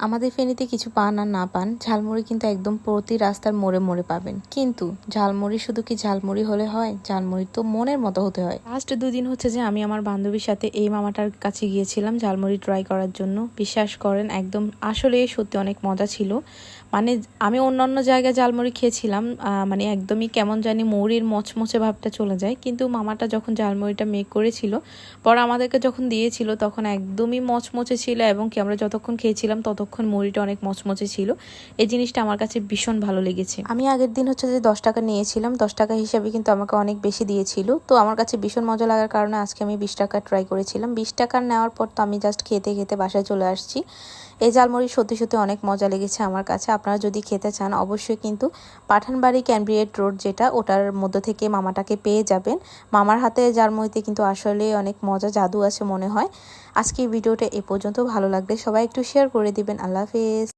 আমাদের ফেনীতে কিছু পান আর না পান, ঝালমুড়ি কিন্তু একদম প্রতি রাস্তার মোড়ে মোড়ে পাবেন। কিন্তু ঝালমুড়ি শুধু কি ঝালমুড়ি হলে হয়? ঝালমুড়ি তো মনের মতো হতে হয়। লাস্ট দুদিন হচ্ছে যে আমি আমার বান্ধবীর সাথে এই মামাটার কাছে গিয়েছিলাম ঝালমুড়ি ট্রাই করার জন্য। বিশ্বাস করেন, একদম আসলে সত্যি অনেক মজা ছিল। মানে আমি অন্যান্য জায়গায় ঝালমুড়ি খেয়েছিলাম মানে একদমই কেমন জানি মুড়ির মচমচে ভাবটা চলে যায়। কিন্তু মামাটা যখন ঝালমুড়িটা মেক করেছিল, পর আমাদেরকে যখন দিয়েছিল তখন একদমই মচমচে ছিল এবং কি আমরা যতক্ষণ খেয়েছিলাম ততক্ষণ মুড়িটা অনেক মচমচে ছিল। এই জিনিসটা আমার কাছে ভীষণ ভালো লেগেছে। আমি আগের দিন হচ্ছে যে দশ টাকা নিয়েছিলাম, দশ টাকা হিসাবে কিন্তু আমাকে অনেক বেশি দিয়েছিল। তো আমার কাছে ভীষণ মজা লাগার কারণে আজকে আমি বিশ টাকা ট্রাই করেছিলাম। বিশ টাকা নেওয়ার পর তো আমি জাস্ট খেতে খেতে বাসায় চলে আসছি। এই ঝালমুড়ি সত্যি সত্যি অনেক মজা লেগেছে আমার কাছে। আপনারা যদি খেতে চান, অবশ্যই কিন্তু পাঠানবাড়ি ক্যানব্রিয়েট রোড যেটা, ওটার মধ্যে থেকে মামাটাকে পেয়ে যাবেন। মামার হাতে ঝালমুড়িতে কিন্তু আসলে অনেক মজা জাদু আছে মনে হয়। আজকে ভিডিওটা এ পর্যন্ত। ভালো লাগলে সবাই একটু শেয়ার করে দিবেন। আল্লাহ হাফেজ।